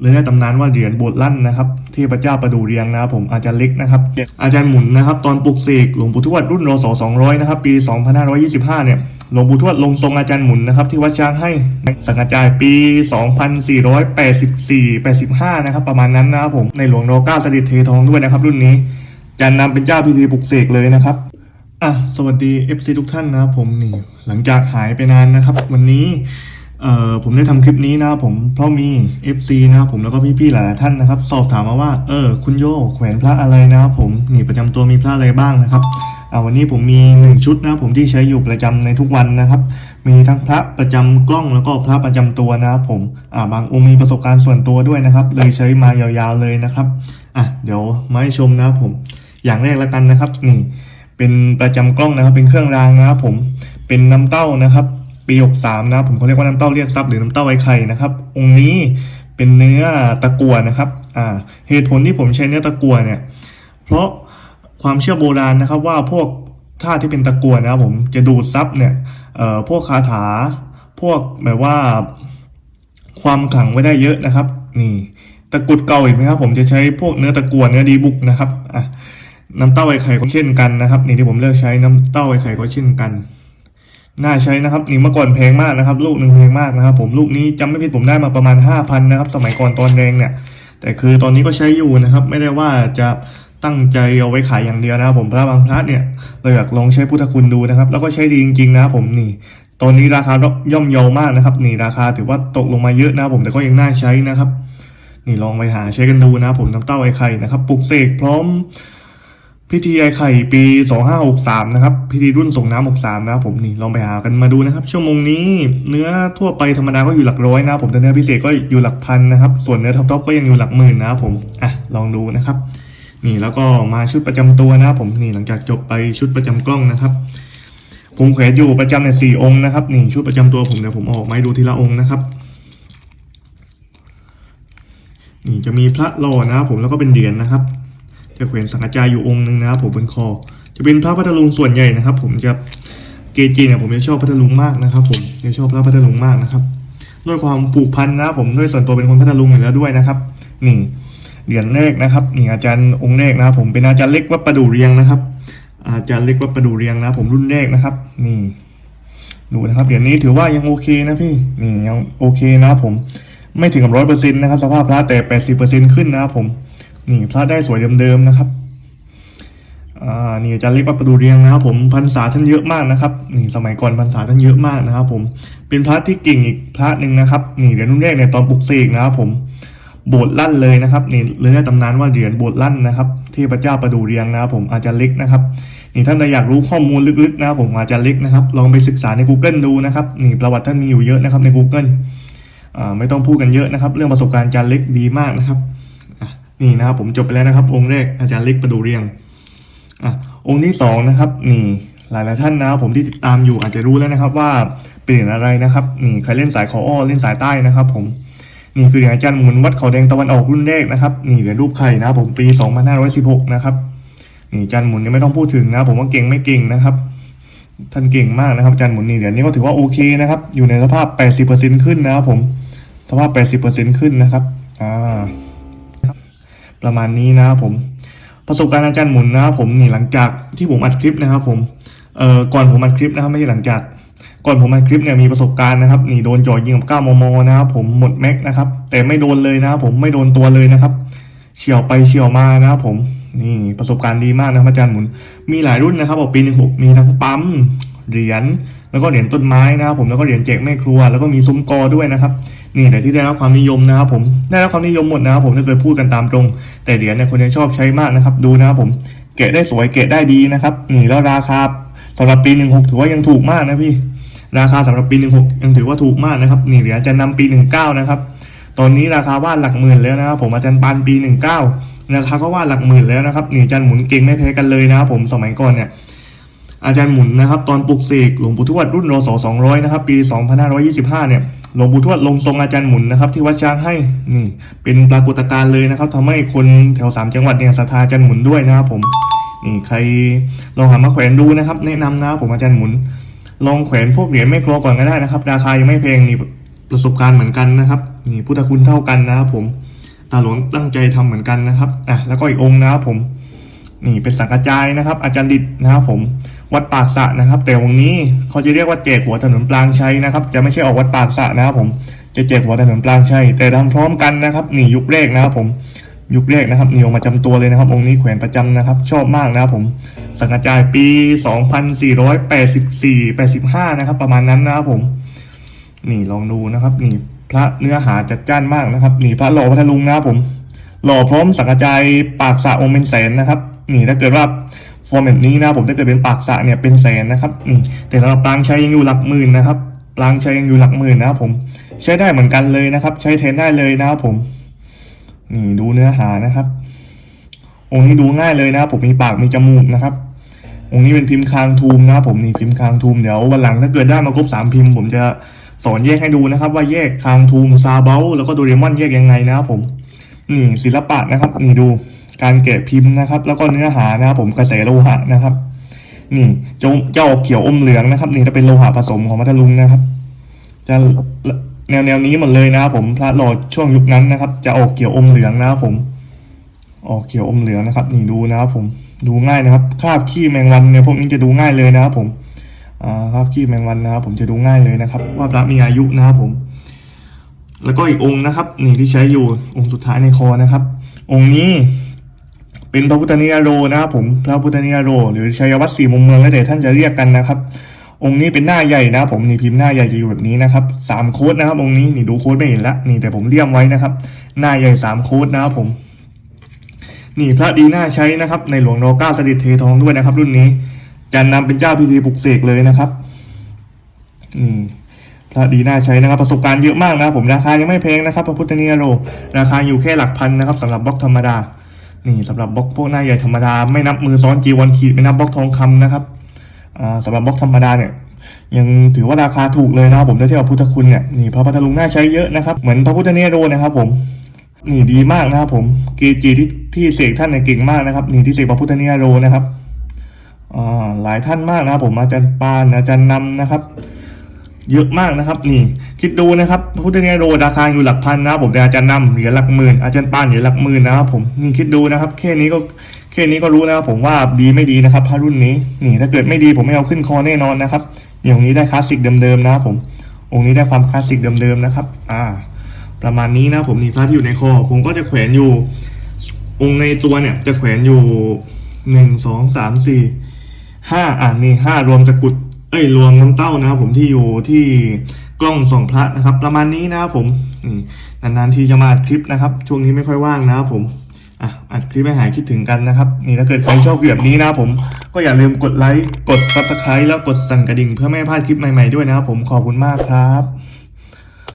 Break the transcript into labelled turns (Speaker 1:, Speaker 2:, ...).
Speaker 1: หรือในตำนานว่าเหรียญโบสถ์ลั่นนะครับเทพเจ้าประดูเรียงนะครับผมอาจารย์เล็กนะครับอาจารย์หมุนนะครับตอนปลุกเสกหลวงปู่ทวดรุ่นรศ200นะครับปี 2525 เนี่ยหลวงปู่ทวดลงทรงอาจารย์หมุนนะครับที่วัดช้างให้สังกัดจายปี 2484 85 นะครับประมาณนั้นนะครับผมในหลวงรเก้าสด็จเททองด้วยนะครับรุ่นนี้อาจารย์นำเป็นเจ้าพิธีปลุกเสกเลยนะครับอะสวัสดี FC ทุกท่านนะครับผมนี่หลังจากหายไปนานนะครับ วันนี้ เอ่อผมได้ทำคลิปนี้นะผมเพราะมี FC นะผมแล้วก็พี่ๆหลายๆท่านนะครับ สอบถามมาว่าเออคุณโยแขวนพระอะไรนะผมนี่ประจำตัวมีพระอะไรบ้างนะครับเอาวันนี้ผมมีหนึ่งชุดนะผมที่ใช้อยู่ประจำในทุกวันนะครับ มีทั้งพระประจำกล้องแล้วก็พระประจำตัวนะครับผมอ่าบางองค์มีประสบการณ์ส่วนตัวด้วยนะครับ เลยใช้มายาวๆเลยนะครับอะเดี๋ยวมาให้ชมนะผมอย่างแรกล้วกันนะครับ นี่ เป็นประจำกล้องนะครับ เป็นเครื่องรางนะครับผมเป็นน้ำเต้านะครับ ปีหกสามนะครับผมเขาเรียกว่าน้ำเต้าเรียกทรัพย์หรือน้ำเต้าไอ้ไข่นะครับ องค์นี้เป็นเนื้อตะกั่วนะครับอ่าเหตุผลที่ผมใช้เนื้อตะกั่วเนี่ย เพราะความเชื่อโบราณนะครับว่าพวกธาที่เป็นตะกั่วนะครับผมจะดูดซับเนี่ยเอ่อพวกคาถา พวกแบบว่า ความขลังไว้ได้เยอะนะครับ นี่ ตะกุดเก่าอีกไหมครับผมจะใช้พวกเนื้อตะกั่วเนื้อดีบุกนะครับอะน้ำเต้าไอไข่ก็เช่นกันนะครับ นี่ที่ผมเลือกใช้น้ำเต้าไอไข่ก็เช่นกัน น่าใช้นะครับนี่เมื่อก่อนแพงมากนะครับ ลูกหนึ่งแพงมากนะครับ ผมลูกนี้จำไม่ผิดผมได้มาประมาณห้าพันนะครับสมัยก่อนตอนแดงเนี่ย แต่คือตอนนี้ก็ใช้อยู่นะครับ ไม่ได้ว่าจะตั้งใจเอาไว้ขายอย่างเดียวนะครับ ผมพระบางพระเนี่ยเราอยากลองใช้พุทธคุณดูนะครับ แล้วก็ใช้ดีจริงๆนะผมนี่ตอนนี้ราคาย่อมเยาวมากนะครับ นี่ราคาถือว่าตกลงมาเยอะนะครับผมแต่ก็ยังน่าใช้นะครับ นี่ลองไปหาใช้กันดูนะครับผมน้ำเต้าไอไข่นะครับปลุกเสกพร้อม พิธีไอไข่ปี 2563 นะครับ พิธีรุ่นส่งน้ำ63 นะครับผมนี่ลองไปหากันมาดูนะครับ ชั่วโมงนี้เนื้อทั่วไปธรรมดาก็อยู่หลักร้อยนะผมแต่เนื้อพิเศษก็อยู่หลักพันนะครับ ส่วนเนื้อท็อปๆก็ยังอยู่หลักหมื่นนะครับผมอะลองดูนะครับ นี่แล้วก็มาชุดประจำตัวนะครับผมนี่หลังจากจบไปชุดประจำกล้องนะครับ ผมแขวนอยู่ประจำในสี่องค์นะครับนี่ชุดประจำตัวผมเดี๋ยวผมออกมาให้ดูทีละองค์นะครับนี่จะมีพระหล่อนะครับผมแล้วก็เป็นเหรียญนะครับ จะแขวนสังฆจายอยู่องค์หนึ่งนะครับผมบนคอ จะเป็นพระพัทลุงส่วนใหญ่นะครับ ผมจะเกจิเนี่ยผมจะชอบพัทลุงมากนะครับ ผมจะชอบพระพัทลุงมากนะครับ ด้วยความผูกพันนะผมด้วยส่วนตัวเป็นคนพัทลุงอยู่แล้วด้วยนะครับ นี่เหรียญแรกนะครับนี่อาจารย์องค์แรกนะครับ ผมเป็นอาจารย์เล็กวัดประดูเรียงนะครับ อาจารย์เล็กวัดประดูเรียงนะ ผมรุ่นแรกนะครับ นี่ดูนะครับเหรียญนี้ถือว่ายังโอเคนะพี่นี่ยังโอเคนะครับผมไม่ถึงกับร้อยเปอร์เซ็นต์นะครับสภาพพระแต่แปดสิบเปอร์เซ็นต์ขึ้นนะครับผม นี่พระได้สวยเดิมๆนะครับอ่านี่อาจารย์เล็กวัดประดูเรียงนะครับ ผมพรรษาท่านเยอะมากนะครับ นี่สมัยก่อนพรรษาท่านเยอะมากนะครับ ผมเป็นพระที่เก่งอีกพระหนึ่งนะครับ นี่เหรียญรุ่นแรกในยตอนปลุกเสกนะครับ ผมโบสถ์ลั่นเลยนะครับนี่เรื่องตำนานว่าเหรียญโบสถ์ลั่นนะครับเทพเจ้าประดูเรียงนะครับ ผมอาจารย์เล็กนะครับ นี่ท่านใดอยากรู้ข้อมูลลึกๆนะครับผมอาจารย์เล็กนะครับ ลองไปศึกษาใน Google ดูนะครับ นี่ประวัติท่านมีอยู่เยอะนะครับใน Google อ่าไม่ต้องพูดกันเยอะนะครับ เรื่องประสบการณ์อาจารย์เล็กดีมากนะครับ นี่นะครับผมจบไปแล้วนะครับ องค์แรกอาจารย์เล็กประดูเรียงอะองค์ที่สองนะครับนี่หลายๆท่านนะครับผมที่ติดตามอยู่อาจจะรู้แล้วนะครับ ว่าเป็นเหรียญอะไรนะครับนี่ใครเล่นสายขออ้อเล่นสายใต้นะครับ ผมนี่คือเหรียญอาจารย์หมุนวัดเขาแดงตะวันออกรุ่นแรกนะครับนี่เหรียญรูปไข่นะครับผมปี 2516 นะครับนี่อาจารย์หมุนยังไม่ต้องพูดถึงนะ ผมว่าเก่งไม่เก่งนะครับ ท่านเก่งมากนะครับอาจารย์หมุนนี่เหรียญนี้ก็ถือว่าโอเคนะครับ อยู่ในสภาพ 80%ขึ้นนะครับผมสภาพ 80%ขึ้นนะครับอ่า ประมาณนี้นะครับผมประสบการณ์อาจารย์หมุนนะครับผมนี่หลังจากที่ผมอัดคลิปนะครับผมเอ่อก่อนผมอัดคลิปนะครับไม่ใช่หลังจาก ก่อนผมอัดคลิปเนี่ยมีประสบการณ์นะครับนี่โดนจ่อยิงกับ9มมนะครับผมหมดแม็กนะครับแต่ไม่โดนเลยนะครับผมไม่โดนตัวเลยนะครับเฉียวไปเฉียวมานะครับผมนี่ประสบการณ์ดีมากนะครับอาจารย์หมุน มีหลายรุ่นนะครับบอกปีหนึ่งหกมีทั้งปั๊ม เหรียญแล้วก็เหรียญต้นไม้นะครับผมแล้วก็เหรียญแจกแม่ครัวแล้วก็มีซุ้มกอด้วยนะครับนี่แต่ที่ได้รับความนิยมนะครับผมได้รับความนิยมหมดนะครับผมถ้าเคยพูดกันตามตรง แต่เหรียญเนี่ยคนยังชอบใช้มากนะครับดูนะครับผมเกะได้สวยเกะได้ดีนะครับนี่แล้วราคาสำหรับปีหนึ่งหกถือว่ายังถูกมากนะพี่ราคาสำหรับปีหนึ่งหกยังถือว่าถูกมากนะครับนี่เหรียญจะนำปีหนึ่งเก้านะครับตอนนี้ราคาว่าหลักหมื่นแล้วนะครับผมอาจารย์ปานปีหนึ่งเก้าราคาก็ว่าหลักหมื่นแล้วนะครับนี่อาจารย์หมุนเก่งไม่แพ้กันเลยนะครับผมสมัยก่อนเนี่ย อาจารย์หมุนนะครับตอนปลุกเสกหลวงปู่ทวดรุ่นรศ200นะครับปี 2525 เนี่ยหลวงปู่ทวดลงทรงอาจารย์หมุนนะครับที่วัดช้างให้นี่เป็นปรากฏการณ์เลยนะครับทำให้คนแถวสามจังหวัดเนี่ยศรัทธาอาจารย์หมุนด้วยนะครับผมนี่ใครลองหามาแขวนดูนะครับ แนะนำนะครับผมอาจารย์หมุน ลองแขวนพวกเหรียญแม่ครัวก่อนก็ได้นะครับ ราคายังไม่แพงนี่ประสบการณ์เหมือนกันนะครับนี่พุทธคุณเท่ากันนะครับผมตาหลวงตั้งใจทำเหมือนกันนะครับอะแล้วก็อีกองค์นะครับผม นี่เป็นสังกระจายนะครับ อาจารย์ดิดนะครับผมวัดปากสะนะครับ แต่วงนี้เขาจะเรียกว่าแจกหัวถนนปรางชัยนะครับ จะไม่ใช่ออกวัดปากสะนะครับผมจะแจกหัวถนนปรางชัยแต่ทำพร้อมกันนะครับนี่ยุคแรกนะครับผมยุคแรกนะครับนี่ออกมาจำตัวเลยนะครับ องค์นี้แขวนประจำนะครับ ชอบมากนะครับผมสังกระจายปี 2484 85 นะครับ ประมาณนั้นนะครับผม นี่ลองดูนะครับ นี่พระเนื้อหาจัดจ้านมากนะครับ นี่พระหล่อพัทลุงนะครับผมหล่อพร้อมสังกระจายปากสะองค์เป็นแสนนะครับ นี่ถ้าเกิดว่าฟอร์แมตนี้นะผมถ้าเกิดเป็นปากสะเนี่ยเป็นแสนนะครับนี่แต่สำหรับปางชัยยังอยู่หลักหมื่นนะครับปางชัยยังอยู่หลักหมื่นนะครับผมใช้ได้เหมือนกันเลยนะครับ ใช้แทนได้เลยนะครับผมนี่ดูเนื้อหานะครับ องค์นี้ดูง่ายเลยนะครับผมมีปากมีจมูกนะครับองค์นี้เป็นพิมพ์คางทูมนะครับผมนี่พิมพ์คางทูมเดี๋ยววันหลังถ้าเกิดได้มาครบสามพิมพ์ ผมจะสอนแยกให้ดูนะครับ ว่าแยกคางทูมซาเบลแล้วก็โดเรมอนแยกยังไงนะครับผม นี่ศิลปะนะครับ นี่ดู การแกะพิมพ์นะครับ แล้วก็เนื้อหานะครับผมกระแสโลหะนะครับ นี่จะจะออกเขียวอมเหลืองนะครับ นี่จะเป็นโลหะผสมของมัทลุงนะครับ จะแนวแนวนี้หมดเลยนะครับผมพระหลอดช่วงยุคนั้นนะครับ จะออกเขียวอมเหลืองนะครับผมออกเขียวอมเหลืองนะครับ นี่ดูนะครับผมดูง่ายนะครับคราบขี้แมงวันเนี่ยพวกนี้จะดูง่ายเลยนะครับผมอ่าคราบขี้แมงวันนะครับ ผมจะดูง่ายเลยนะครับ ว่าพระมีอายุนะครับผม แล้วก็อีกองค์นะครับ นี่ที่ใช้อยู่องค์สุดท้ายในคอนะครับ องค์นี้ เป็นพระพุทธนิยโรนะครับผมพระพุทธนิยโร หรือชัยวัตรสี่มุมเมืองแล้วแต่ท่านจะเรียกกันนะครับ องค์นี้เป็นหน้าใหญ่นะผมนี่พิมพ์หน้าใหญ่จะอยู่แบบนี้นะครับสามโค้ดนะครับ องค์นี้นี่ดูโค้ดไม่เห็นละนี่แต่ผมเลี่ยมไว้นะครับ หน้าใหญ่สามโค้ดนะครับผม นี่พระดีหน่าใช้นะครับ ในหลวงรอเก้าสดิตเททองด้วยนะครับ รุ่นนี้จันนำเป็นเจ้าพิธีปลุกเสกเลยนะครับนี่พระดีน่าใช้นะครับประสบการณ์เยอะมากนะครับผมราคายังไม่แพงนะครับพระพุทธนิยโร ราคาอยู่แค่หลักพันนะครับสำหรับบล็อกธรรมดา นี่สำหรับบล็อกพวกหน้าใหญ่ธรรมดาไม่นับมือซ้อนจีวันขีดไม่นับบล็อกทองคำนะครับอ่าสำหรับบล็อกธรรมดาเนี่ยยังถือว่าราคาถูกเลยนะครับผมถ้เทียบกับพุทธคุณเนี่ยนี่พระพัทลุงน่าใช้เยอะนะครับเหมือนพระพุทธเนโรนะครับผมนี่ดีมากนะครับผมเกจิที่ที่เสกท่านเนี่ยเก่งมากนะครับนี่ที่เสกพระพุทธเนโรนะครับหลายท่านมากนะครับผมอาจารย์ปานอาจารย์นำนะครับ เยอะมากนะครับนี่คิดดูนะครับพระพุทธเนโรราคาอยู่หลักพันนะครับผมแต่อาจารย์นำเหรียญหลักหมื่นอาจารย์ป้านเหรียญหลักหมื่นนะครับผมนี่คิดดูนะครับแค่นี้ก็แค่นี้ก็รู้นะครับผมว่าดีไม่ดีนะครับพระรุ่นนี้นี่ถ้าเกิดไม่ดีผมไม่เอาขึ้นคอแน่นอนนะครับอย่างนี้ได้คลาสสิกเดิมๆนะครับผมองค์นี้ได้ความคลาสสิกเดิมๆนะครับ อ่า ประมาณนี้นะผมนี่พระที่อยู่ในคอ ผมก็จะแขวนอยู่ องค์ในตัวเนี่ยจะแขวนอยู่หนึ่งสองสามสี่ห้าอ่านี่ห้ารวมตะกุด เอ้ยรวมน้ำเต้านะครับผมที่อยู่ที่กล้องส่องพระนะครับ ประมาณนี้นะครับผมนานๆทีจะมาอัดคลิปนะครับ ช่วงนี้ไม่ค่อยว่างนะครับผมอะอัดคลิปให้หายคิดถึงกันนะครับ นี่ถ้าเกิดใครชอบแบบนี้นะครับผมก็อย่าลืมกดไลค์กดซับสไครต์แล้วกดสั่นกระดิ่งเพื่อไม่ให้พลาดคลิปใหม่ๆด้วยนะครับผมขอบคุณมากครับ